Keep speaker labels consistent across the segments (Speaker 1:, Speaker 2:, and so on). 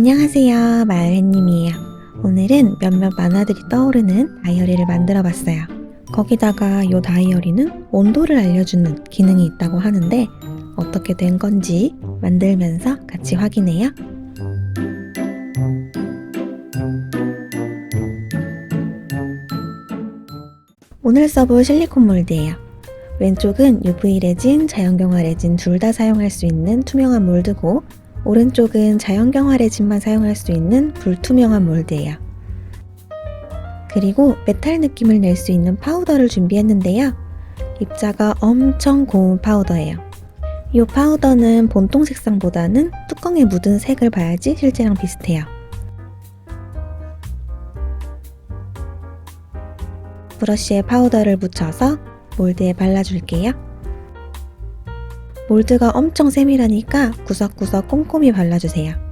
Speaker 1: 안녕하세요. 마을햇님이에요. 오늘은 몇몇 만화들이 떠오르는 다이어리를 만들어 봤어요. 거기다가 이 다이어리는 온도를 알려주는 기능이 있다고 하는데 어떻게 된 건지 만들면서 같이 확인해요. 오늘 써볼 실리콘 몰드예요. 왼쪽은 UV 레진, 자연경화 레진 둘 다 사용할 수 있는 투명한 몰드고 오른쪽은 자연경화 레진만 사용할 수 있는 불투명한 몰드예요. 그리고 메탈 느낌을 낼 수 있는 파우더를 준비했는데요. 입자가 엄청 고운 파우더예요. 이 파우더는 본통 색상보다는 뚜껑에 묻은 색을 봐야지 실제랑 비슷해요. 브러쉬에 파우더를 묻혀서 몰드에 발라줄게요. 몰드가 엄청 세밀하니까 구석구석 꼼꼼히 발라주세요.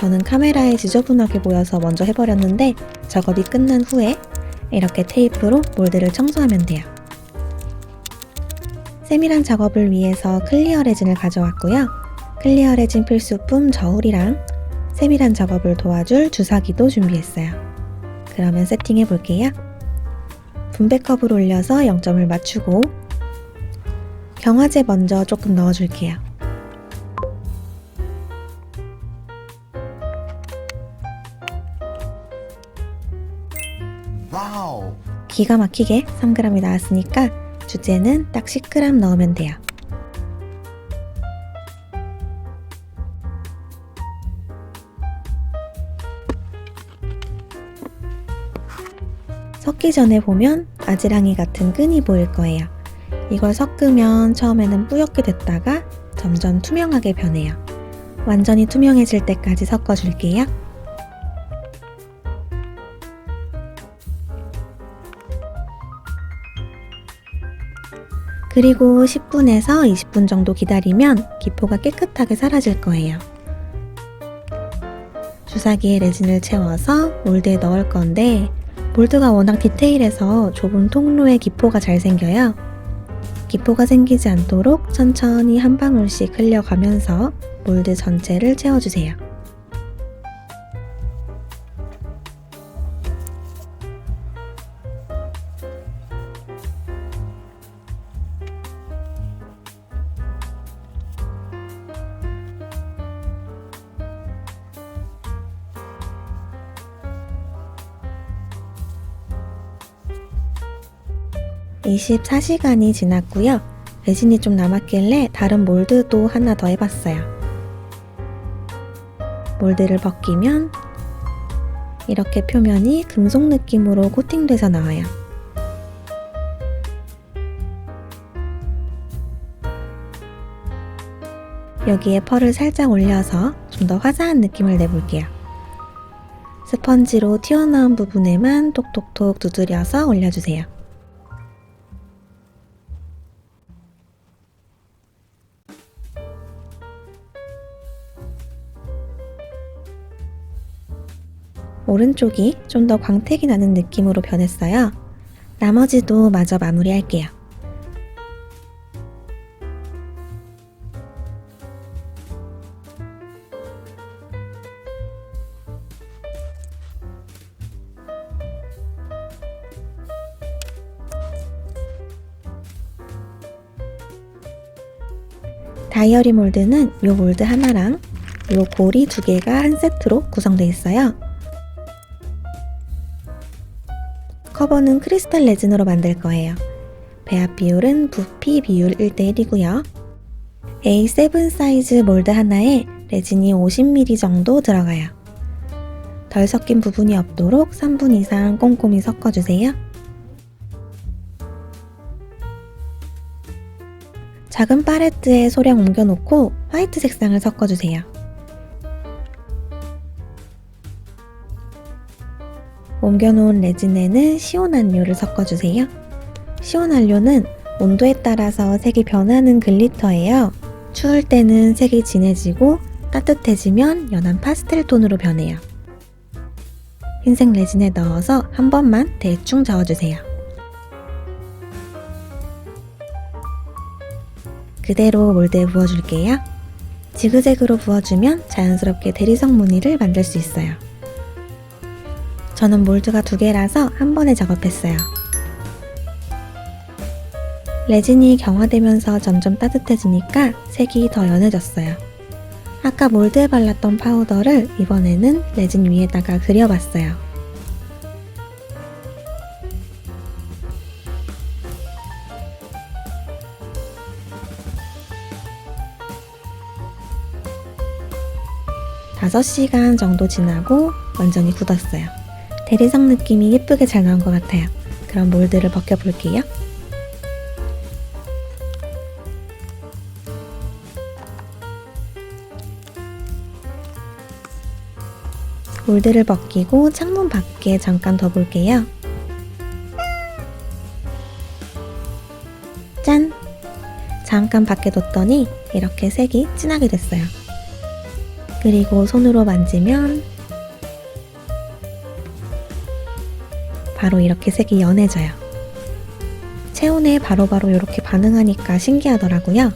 Speaker 1: 저는 카메라에 지저분하게 보여서 먼저 해버렸는데 작업이 끝난 후에 이렇게 테이프로 몰드를 청소하면 돼요. 세밀한 작업을 위해서 클리어 레진을 가져왔고요. 클리어 레진 필수품 저울이랑 세밀한 작업을 도와줄 주사기도 준비했어요. 그러면 세팅해 볼게요. 분배컵을 올려서 0점을 맞추고 경화제 먼저 조금 넣어줄게요. 기가 막히게 3g이 나왔으니까 주제는 딱 10g 넣으면 돼요. 섞기 전에 보면 아지랑이 같은 끈이 보일 거예요. 이걸 섞으면 처음에는 뿌옇게 됐다가 점점 투명하게 변해요. 완전히 투명해질 때까지 섞어줄게요. 그리고 10분에서 20분 정도 기다리면 기포가 깨끗하게 사라질 거예요. 주사기에 레진을 채워서 몰드에 넣을 건데 몰드가 워낙 디테일해서 좁은 통로에 기포가 잘 생겨요. 기포가 생기지 않도록 천천히 한 방울씩 흘려가면서 몰드 전체를 채워주세요. (24시간이) 지났고요. 레진이 좀 남았길래 다른 몰드도 하나 더 해봤어요. 몰드를 벗기면 이렇게 표면이 금속 느낌으로 코팅돼서 나와요. 여기에 펄을 살짝 올려서 좀 더 화사한 느낌을 내볼게요. 스펀지로 튀어나온 부분에만 톡톡톡 두드려서 올려주세요 오른쪽이 좀 더 광택이 나는 느낌으로 변했어요. 나머지도 마저 마무리할게요. 다이어리 몰드는 이 몰드 하나랑 이 고리 두 개가 한 세트로 구성되어 있어요. 커버는 크리스탈 레진으로 만들 거예요. 배합 비율은 부피 비율 1대1이고요. A7 사이즈 몰드 하나에 레진이 50ml 정도 들어가요. 덜 섞인 부분이 없도록 3분 이상 꼼꼼히 섞어주세요. 작은 팔레트에 소량 옮겨놓고 화이트 색상을 섞어주세요. 옮겨놓은 레진에는 시온안료를 섞어주세요. 시온안료는 온도에 따라서 색이 변하는 글리터예요. 추울 때는 색이 진해지고 따뜻해지면 연한 파스텔 톤으로 변해요. 흰색 레진에 넣어서 한 번만 대충 저어주세요. 그대로 몰드에 부어줄게요. 지그재그로 부어주면 자연스럽게 대리석 무늬를 만들 수 있어요. 저는 몰드가 두 개라서 한 번에 작업했어요. 레진이 경화되면서 점점 따뜻해지니까 색이 더 연해졌어요. 아까 몰드에 발랐던 파우더를 이번에는 레진 위에다가 그려봤어요. 다섯 시간 정도 지나고 완전히 굳었어요. 대리석 느낌이 예쁘게 잘 나온 것 같아요. 그럼 몰드를 벗겨볼게요. 몰드를 벗기고 창문 밖에 잠깐 더 볼게요. 짠! 잠깐 밖에 뒀더니 이렇게 색이 진하게 됐어요. 그리고 손으로 만지면 바로 이렇게 색이 연해져요. 체온에 바로 바로 이렇게 반응하니까 신기하더라고요.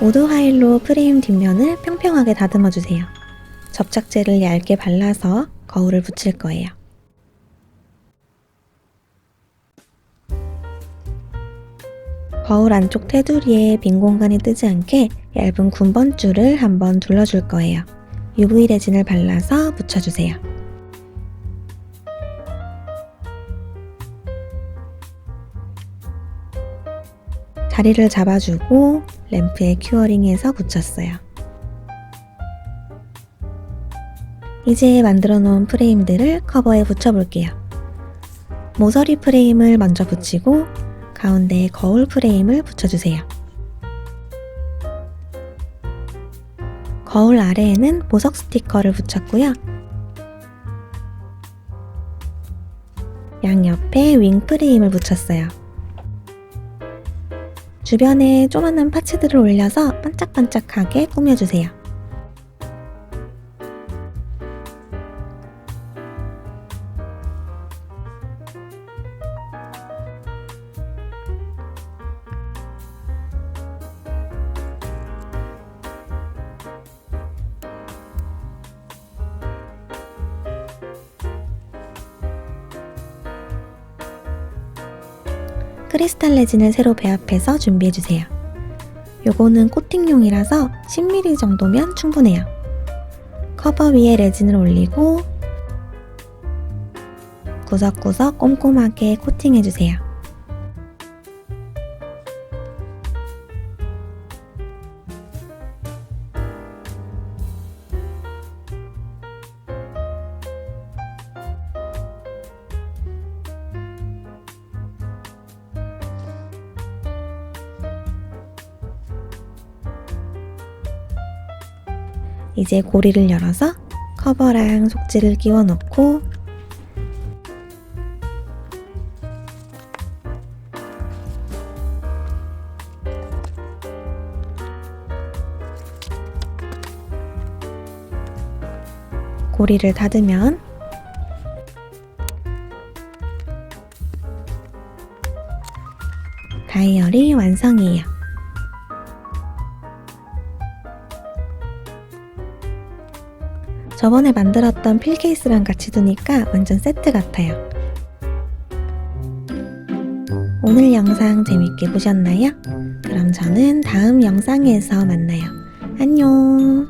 Speaker 1: 우드 화일로 프레임 뒷면을 평평하게 다듬어 주세요. 접착제를 얇게 발라서 거울을 붙일 거예요. 거울 안쪽 테두리에 빈 공간이 뜨지 않게 얇은 군번줄을 한번 둘러줄 거예요. UV 레진을 발라서 붙여주세요. 자리를 잡아주고 램프에 큐어링해서 붙였어요. 이제 만들어 놓은 프레임들을 커버에 붙여볼게요. 모서리 프레임을 먼저 붙이고 가운데에 거울 프레임을 붙여주세요. 거울 아래에는 보석 스티커를 붙였고요. 양옆에 윙 프레임을 붙였어요. 주변에 조만한 파츠들을 올려서 반짝반짝하게 꾸며주세요. 크리스탈 레진을 새로 배합해서 준비해주세요. 요거는 코팅용이라서 10mm 정도면 충분해요. 커버 위에 레진을 올리고 구석구석 꼼꼼하게 코팅해주세요. 이제 고리를 열어서 커버랑 속지를 끼워 넣고 고리를 닫으면 다이어리 완성이에요. 저번에 만들었던 필 케이스랑 같이 두니까 완전 세트 같아요. 오늘 영상 재밌게 보셨나요? 그럼 저는 다음 영상에서 만나요. 안녕!